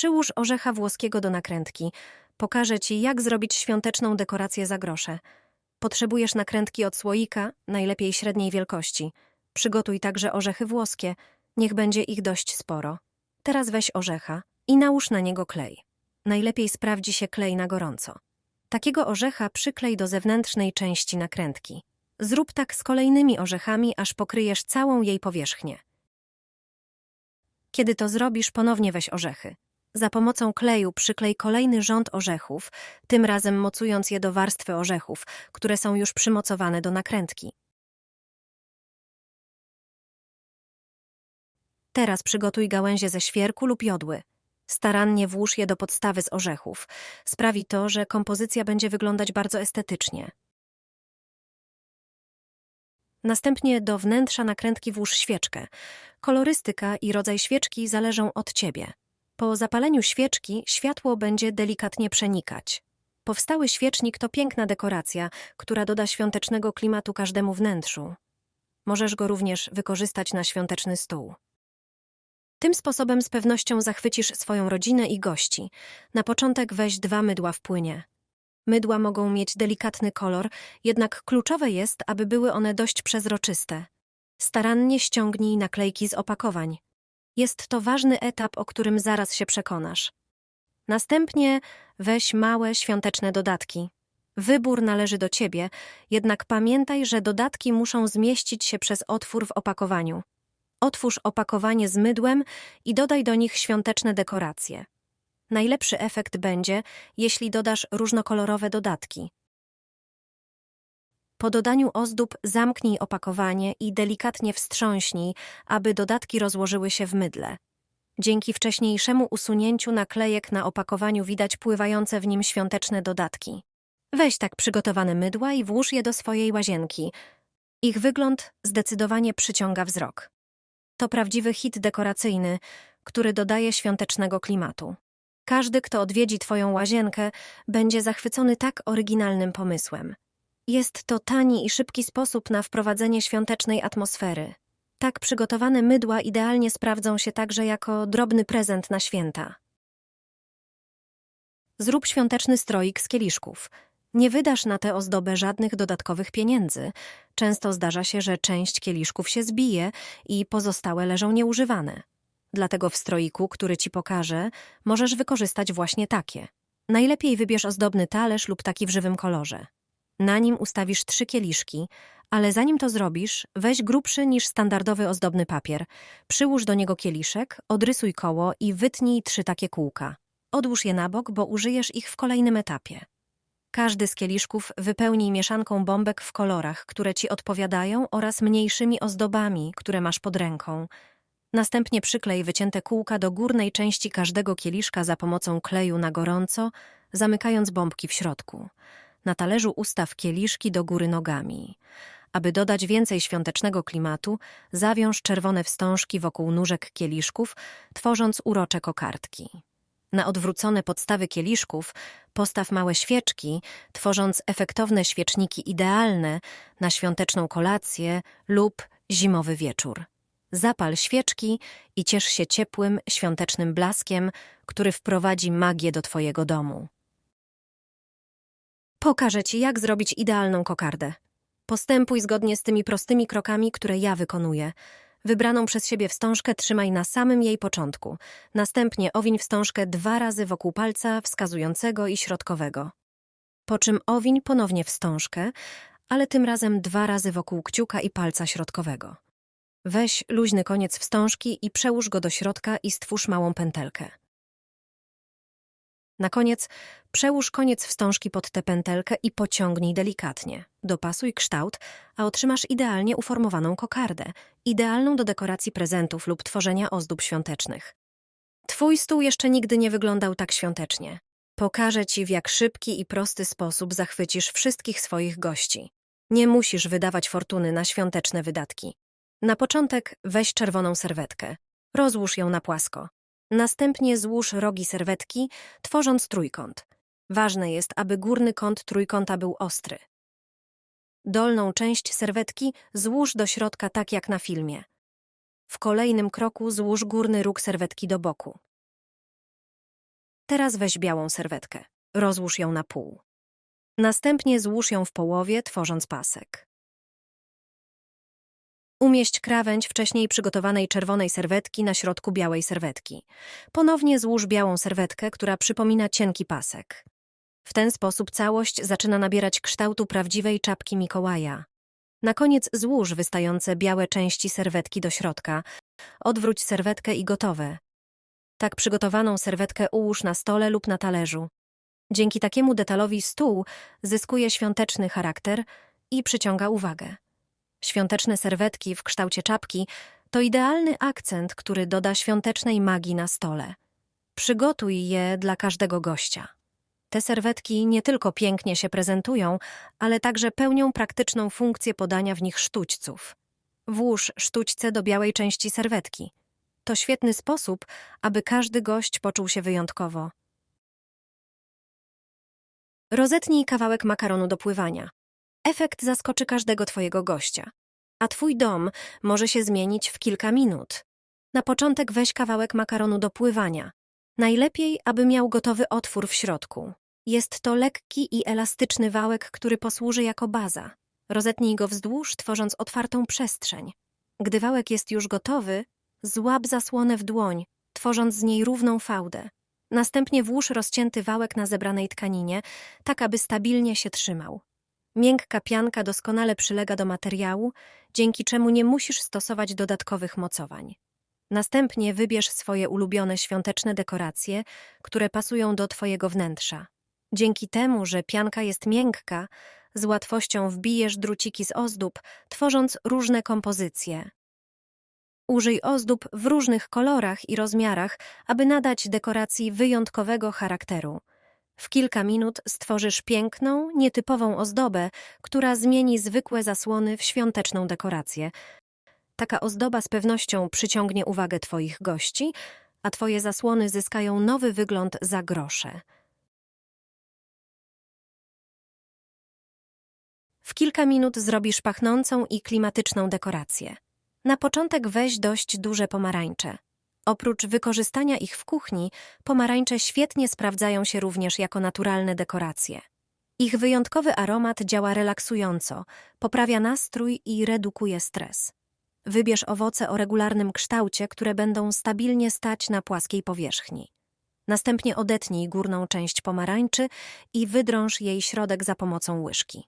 Przyłóż orzecha włoskiego do nakrętki. Pokażę Ci, jak zrobić świąteczną dekorację za grosze. Potrzebujesz nakrętki od słoika, najlepiej średniej wielkości. Przygotuj także orzechy włoskie, niech będzie ich dość sporo. Teraz weź orzecha i nałóż na niego klej. Najlepiej sprawdzi się klej na gorąco. Takiego orzecha przyklej do zewnętrznej części nakrętki. Zrób tak z kolejnymi orzechami, aż pokryjesz całą jej powierzchnię. Kiedy to zrobisz, ponownie weź orzechy. Za pomocą kleju przyklej kolejny rząd orzechów, tym razem mocując je do warstwy orzechów, które są już przymocowane do nakrętki. Teraz przygotuj gałęzie ze świerku lub jodły. Starannie włóż je do podstawy z orzechów. Sprawi to, że kompozycja będzie wyglądać bardzo estetycznie. Następnie do wnętrza nakrętki włóż świeczkę. Kolorystyka i rodzaj świeczki zależą od ciebie. Po zapaleniu świeczki światło będzie delikatnie przenikać. Powstały świecznik to piękna dekoracja, która doda świątecznego klimatu każdemu wnętrzu. Możesz go również wykorzystać na świąteczny stół. Tym sposobem z pewnością zachwycisz swoją rodzinę i gości. Na początek weź dwa mydła w płynie. Mydła mogą mieć delikatny kolor, jednak kluczowe jest, aby były one dość przezroczyste. Starannie ściągnij naklejki z opakowań. Jest to ważny etap, o którym zaraz się przekonasz. Następnie weź małe świąteczne dodatki. Wybór należy do ciebie, jednak pamiętaj, że dodatki muszą zmieścić się przez otwór w opakowaniu. Otwórz opakowanie z mydłem i dodaj do nich świąteczne dekoracje. Najlepszy efekt będzie, jeśli dodasz różnokolorowe dodatki. Po dodaniu ozdób zamknij opakowanie i delikatnie wstrząśnij, aby dodatki rozłożyły się w mydle. Dzięki wcześniejszemu usunięciu naklejek na opakowaniu widać pływające w nim świąteczne dodatki. Weź tak przygotowane mydła i włóż je do swojej łazienki. Ich wygląd zdecydowanie przyciąga wzrok. To prawdziwy hit dekoracyjny, który dodaje świątecznego klimatu. Każdy, kto odwiedzi Twoją łazienkę, będzie zachwycony tak oryginalnym pomysłem. Jest to tani i szybki sposób na wprowadzenie świątecznej atmosfery. Tak przygotowane mydła idealnie sprawdzą się także jako drobny prezent na święta. Zrób świąteczny stroik z kieliszków. Nie wydasz na tę ozdobę żadnych dodatkowych pieniędzy. Często zdarza się, że część kieliszków się zbije i pozostałe leżą nieużywane. Dlatego w stroiku, który ci pokażę, możesz wykorzystać właśnie takie. Najlepiej wybierz ozdobny talerz lub taki w żywym kolorze. Na nim ustawisz trzy kieliszki, ale zanim to zrobisz, weź grubszy niż standardowy ozdobny papier. Przyłóż do niego kieliszek, odrysuj koło i wytnij trzy takie kółka. Odłóż je na bok, bo użyjesz ich w kolejnym etapie. Każdy z kieliszków wypełnij mieszanką bombek w kolorach, które ci odpowiadają oraz mniejszymi ozdobami, które masz pod ręką. Następnie przyklej wycięte kółka do górnej części każdego kieliszka za pomocą kleju na gorąco, zamykając bombki w środku. Na talerzu ustaw kieliszki do góry nogami. Aby dodać więcej świątecznego klimatu, zawiąż czerwone wstążki wokół nóżek kieliszków, tworząc urocze kokardki. Na odwrócone podstawy kieliszków postaw małe świeczki, tworząc efektowne świeczniki idealne na świąteczną kolację lub zimowy wieczór. Zapal świeczki i ciesz się ciepłym, świątecznym blaskiem, który wprowadzi magię do Twojego domu. Pokażę Ci, jak zrobić idealną kokardę. Postępuj zgodnie z tymi prostymi krokami, które ja wykonuję. Wybraną przez siebie wstążkę trzymaj na samym jej początku. Następnie owiń wstążkę dwa razy wokół palca wskazującego i środkowego. Po czym owiń ponownie wstążkę, ale tym razem dwa razy wokół kciuka i palca środkowego. Weź luźny koniec wstążki i przełóż go do środka i stwórz małą pętelkę. Na koniec przełóż koniec wstążki pod tę pętelkę i pociągnij delikatnie. Dopasuj kształt, a otrzymasz idealnie uformowaną kokardę, idealną do dekoracji prezentów lub tworzenia ozdób świątecznych. Twój stół jeszcze nigdy nie wyglądał tak świątecznie. Pokażę Ci, w jak szybki i prosty sposób zachwycisz wszystkich swoich gości. Nie musisz wydawać fortuny na świąteczne wydatki. Na początek weź czerwoną serwetkę. Rozłóż ją na płasko. Następnie złóż rogi serwetki, tworząc trójkąt. Ważne jest, aby górny kąt trójkąta był ostry. Dolną część serwetki złóż do środka tak jak na filmie. W kolejnym kroku złóż górny róg serwetki do boku. Teraz weź białą serwetkę. Rozłóż ją na pół. Następnie złóż ją w połowie, tworząc pasek. Umieść krawędź wcześniej przygotowanej czerwonej serwetki na środku białej serwetki. Ponownie złóż białą serwetkę, która przypomina cienki pasek. W ten sposób całość zaczyna nabierać kształtu prawdziwej czapki Mikołaja. Na koniec złóż wystające białe części serwetki do środka. Odwróć serwetkę i gotowe. Tak przygotowaną serwetkę ułóż na stole lub na talerzu. Dzięki takiemu detalowi stół zyskuje świąteczny charakter i przyciąga uwagę. Świąteczne serwetki w kształcie czapki to idealny akcent, który doda świątecznej magii na stole. Przygotuj je dla każdego gościa. Te serwetki nie tylko pięknie się prezentują, ale także pełnią praktyczną funkcję podania w nich sztućców. Włóż sztućce do białej części serwetki. To świetny sposób, aby każdy gość poczuł się wyjątkowo. Rozetnij kawałek makaronu do pływania. Efekt zaskoczy każdego twojego gościa. A twój dom może się zmienić w kilka minut. Na początek weź kawałek makaronu do pływania. Najlepiej, aby miał gotowy otwór w środku. Jest to lekki i elastyczny wałek, który posłuży jako baza. Rozetnij go wzdłuż, tworząc otwartą przestrzeń. Gdy wałek jest już gotowy, złap zasłonę w dłoń, tworząc z niej równą fałdę. Następnie włóż rozcięty wałek na zebranej tkaninie, tak aby stabilnie się trzymał. Miękka pianka doskonale przylega do materiału, dzięki czemu nie musisz stosować dodatkowych mocowań. Następnie wybierz swoje ulubione świąteczne dekoracje, które pasują do Twojego wnętrza. Dzięki temu, że pianka jest miękka, z łatwością wbijesz druciki z ozdób, tworząc różne kompozycje. Użyj ozdób w różnych kolorach i rozmiarach, aby nadać dekoracji wyjątkowego charakteru. W kilka minut stworzysz piękną, nietypową ozdobę, która zmieni zwykłe zasłony w świąteczną dekorację. Taka ozdoba z pewnością przyciągnie uwagę Twoich gości, a Twoje zasłony zyskają nowy wygląd za grosze. W kilka minut zrobisz pachnącą i klimatyczną dekorację. Na początek weź dość duże pomarańcze. Oprócz wykorzystania ich w kuchni, pomarańcze świetnie sprawdzają się również jako naturalne dekoracje. Ich wyjątkowy aromat działa relaksująco, poprawia nastrój i redukuje stres. Wybierz owoce o regularnym kształcie, które będą stabilnie stać na płaskiej powierzchni. Następnie odetnij górną część pomarańczy i wydrąż jej środek za pomocą łyżki.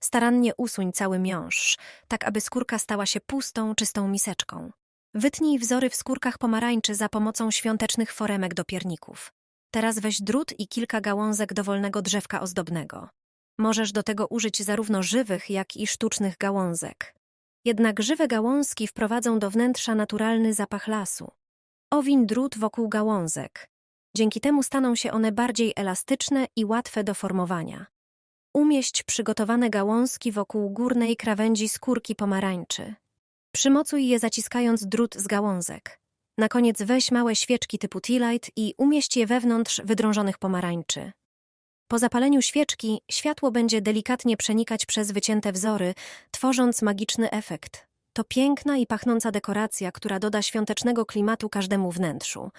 Starannie usuń cały miąższ, tak aby skórka stała się pustą, czystą miseczką. Wytnij wzory w skórkach pomarańczy za pomocą świątecznych foremek do pierników. Teraz weź drut i kilka gałązek dowolnego drzewka ozdobnego. Możesz do tego użyć zarówno żywych, jak i sztucznych gałązek. Jednak żywe gałązki wprowadzą do wnętrza naturalny zapach lasu. Owiń drut wokół gałązek. Dzięki temu staną się one bardziej elastyczne i łatwe do formowania. Umieść przygotowane gałązki wokół górnej krawędzi skórki pomarańczy. Przymocuj je zaciskając drut z gałązek. Na koniec weź małe świeczki typu tea light i umieść je wewnątrz wydrążonych pomarańczy. Po zapaleniu świeczki światło będzie delikatnie przenikać przez wycięte wzory, tworząc magiczny efekt. To piękna i pachnąca dekoracja, która doda świątecznego klimatu każdemu wnętrzu.